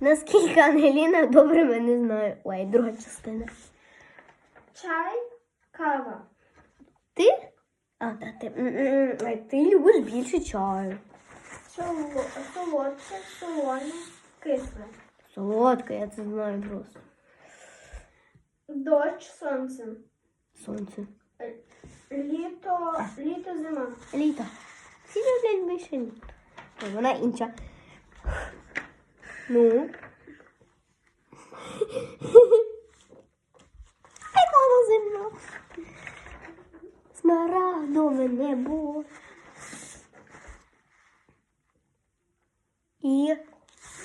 Наскільки Ангеліна добре мене знає. Ой, друга частина. Чай, кава. Ти? А, та ти. М-м-м. Ти любиш більше чаю. Соло- Солодке, солоне, кисле. Солодка, я це знаю просто. Дощ, сонце. Сонце. Літо, літо, зима. Літо. Всі люблять більше літо. Ой, вона інша. Ну. Яка зима. Смарагдове небо. І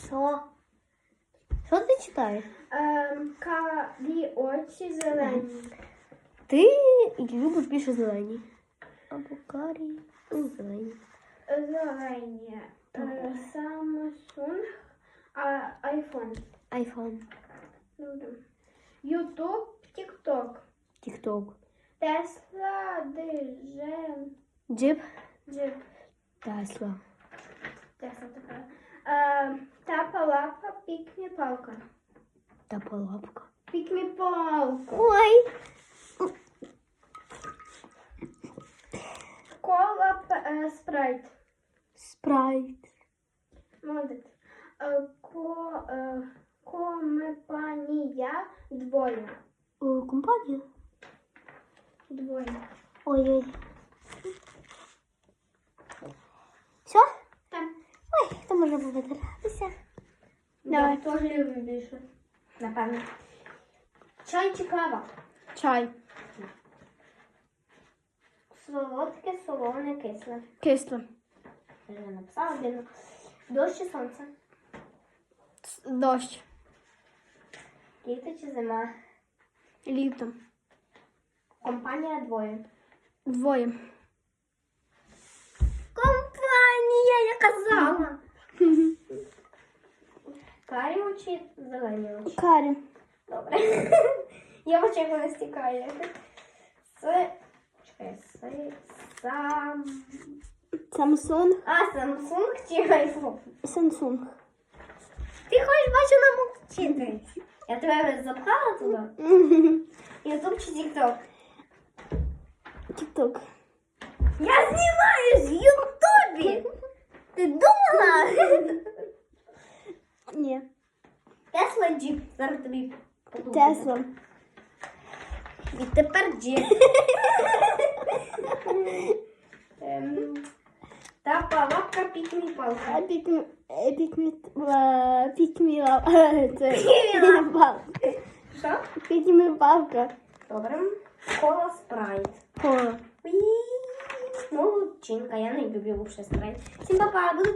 що? Що ти читаєш? Ем, карі очі зелені. Ти любиш більше зелені. Або карі. Ну, зелені. Зелені. Е, Samsung, а, iPhone. Айфон. Добре. Ютуб, Тікток. Тікток. Тесла, Дижен, Джип. Джип. Тесла. Тесла така. Е, Тапа лапа, пікмі палка. Та палапка. Пікмі палка. Ой. Кола, п- е, спрайт. Спрайт. Молодець. Е, Ко, е, компанія двоє. О, компанія. Двоє. Ой-ой. Все? Так. Ой, хто може повитиратися? Я теж люблю більше. Напевно. Чай чи кава? Чай. Солодке, солоне, кисле. Кисло. Я вже написала один. Дощ чи сонце? Дощ. Літо чи зима? Літо. Компанія двоє. Двоє. Компанія, я казала. Карі очі, зелені очі. Карі. Добре. Я очі не стікає. Це. Чекай, це сам. Samsung. А, Samsung чи iPhone? Samsung. Ти хочеш бачу намовчити? Я тебе вже запхала туди. Ютуб чи TikTok? Тікток. Я знімаю з Ютубі! Ти думала? Ні. Тесла Джіп. Зараз тобі подумаю. Тесла. Відтепер Джіп. Ем, Та палапка пікмі палка. Пікмі... Пікмі... Пікмі... Це... Пікмі палка. Що? Пікмі палка. Добре. Кола спрайт. Кола. Уї. Молодчинка, я не люблю взагалі спрайт. Всім па-па, буду